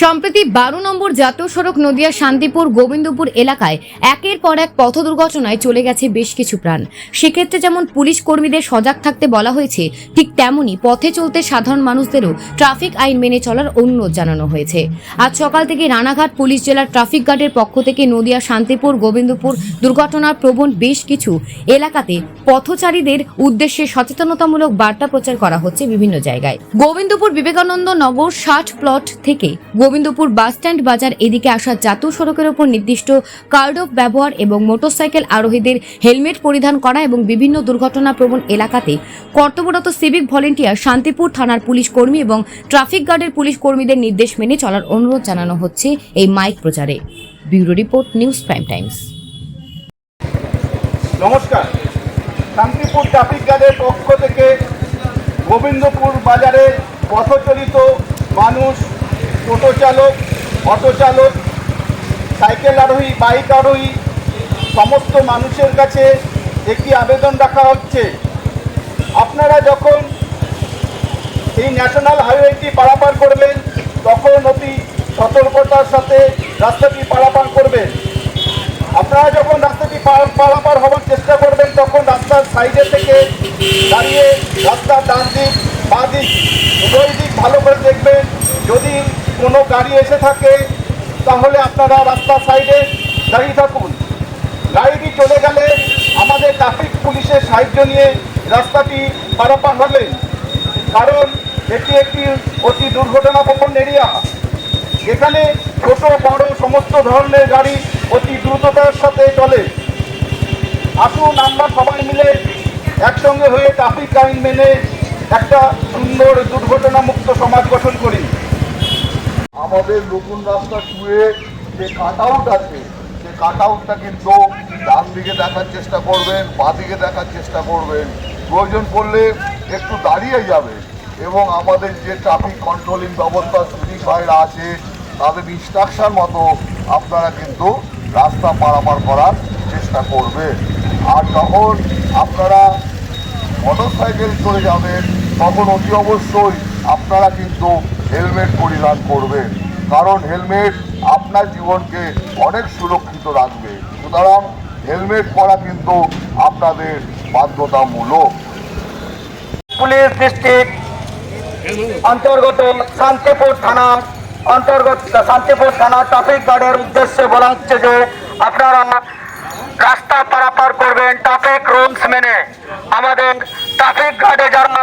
সম্প্রতি বারো নম্বর জাতীয় সড়ক নদিয়া শান্তিপুর গোবিন্দপুর এলাকায় একের পর এক পথ দুর্ঘটনায় চলে গেছে বেশ কিছু প্রাণ। সেক্ষেত্রে যেমন পুলিশ কর্মীদের সজাগ থাকতে বলা হয়েছে, ঠিক তেমনি পথে চলতে সাধারণ মানুষদেরও ট্রাফিক আইন মেনে চলার অনুরোধ জানানো হয়েছে। আজ সকাল থেকে রানাঘাট পুলিশ জেলার ট্রাফিক গার্ডের পক্ষ থেকে নদিয়া শান্তিপুর গোবিন্দপুর দুর্ঘটনার প্রবণ বেশ কিছু এলাকাতে পথচারীদের উদ্দেশ্যে সচেতনতামূলক বার্তা প্রচার করা হচ্ছে বিভিন্ন জায়গায়। গোবিন্দপুর বিবেকানন্দ নগর ষাট প্লট থেকে গোবিন্দপুর বাসস্ট্যান্ড বাজার এদিকে আসা জাতীয় সড়কের ওপর নির্দিষ্ট কার্ড অফ ব্যবহার এবং মোটরসাইকেল আরোহীদের হেলমেট পরিধান করা এবং বিভিন্ন দুর্ঘটনা প্রবণ এলাকাতে কর্তব্যরত সিভিক ভলেন্টিয়ার শান্তিপুর থানার পুলিশ কর্মী এবং ট্রাফিক গার্ডের পুলিশ কর্মীদের নির্দেশ মেনে চলার অনুরোধ জানানো হচ্ছে এই মাইক প্রচারে। Bureau report, news prime times. নমস্কার। শান্তিপুর ট্রাফিক গার্ডের পক্ষ থেকে গোবিন্দপুর বাজারে পথচলিত মানুষ টোটো চালক, অটো চালক, সাইকেল আরোহী, বাইক আরোহী, সমস্ত মানুষের কাছে একটি আবেদন রাখা হচ্ছে। আপনারা যখন এই ন্যাশনাল হাইওয়েটি পারাপার করবেন, তখন অতি সতর্কতার সাথে রাস্তাটি পারাপার করবেন। আপনারা যখন রাস্তাটি পার- পারাপার হওয়ার চেষ্টা করবেন, তখন রাস্তার সাইডে থেকে দাঁড়িয়ে রাস্তার ডান দিক, বাঁ দিক, উভয় দিক ভালো করে দেখবেন। যদি কোনো গাড়ি এসে থাকে, তাহলে আপনারা রাস্তার সাইডে দাঁড়িয়ে থাকুন। গাড়িটি চলে গেলে আমাদের ট্রাফিক পুলিশের সাহায্য নিয়ে রাস্তাটি পারাপার হবেন কারণ এটি একটি অতি দুর্ঘটনাপ্রবণ এরিয়া এখানে ছোট, বড়, সমস্ত ধরনের গাড়ি অতি দ্রুততার সাথে চলে। আসুন, আমরা সবাই মিলে একসঙ্গে হয়ে ট্রাফিক আইন মেনে একটা সুন্দর দুর্ঘটনামুক্ত সমাজ গঠন আমাদের নতুন রাস্তা টুয়ে যে কাট আউট আছে সে কাট আউটটা কিন্তু ডান দিকে দেখার চেষ্টা করবেন, বাঁ দিকে দেখার চেষ্টা করবেন। প্রয়োজন পড়লে একটু দাঁড়িয়ে যাবে এবং আমাদের যে ট্রাফিক কন্ট্রোলিং ব্যবস্থা সিভিক আছে, তাদের ইনস্ট্রাকশন মতো আপনারা কিন্তু রাস্তা পারাপার করার চেষ্টা করবে আর যখন আপনারা মোটর সাইকেল চলে যাবেন, তখন অতি অবশ্যই আপনারা কিন্তু হেলমেট পরিধান করবেন। কারণ হেলমেট আপনার জীবনকে অনেক সুরক্ষিত রাখবে। সুতরাং হেলমেট পরা কিন্তু আপনাদের বাধ্যতামূলক। পুলিশ ডিস্ট্রিক্ট অন্তর্গত শান্তিপুর থানা, অন্তর্গত শান্তিপুর থানা ট্রাফিক গার্ডের উদ্দেশ্যে বলা হচ্ছে যে আপনারা রাস্তা পারাপার করবেন ট্রাফিক রুলস মেনে। আমাদের ট্রাফিক গার্ডে যারা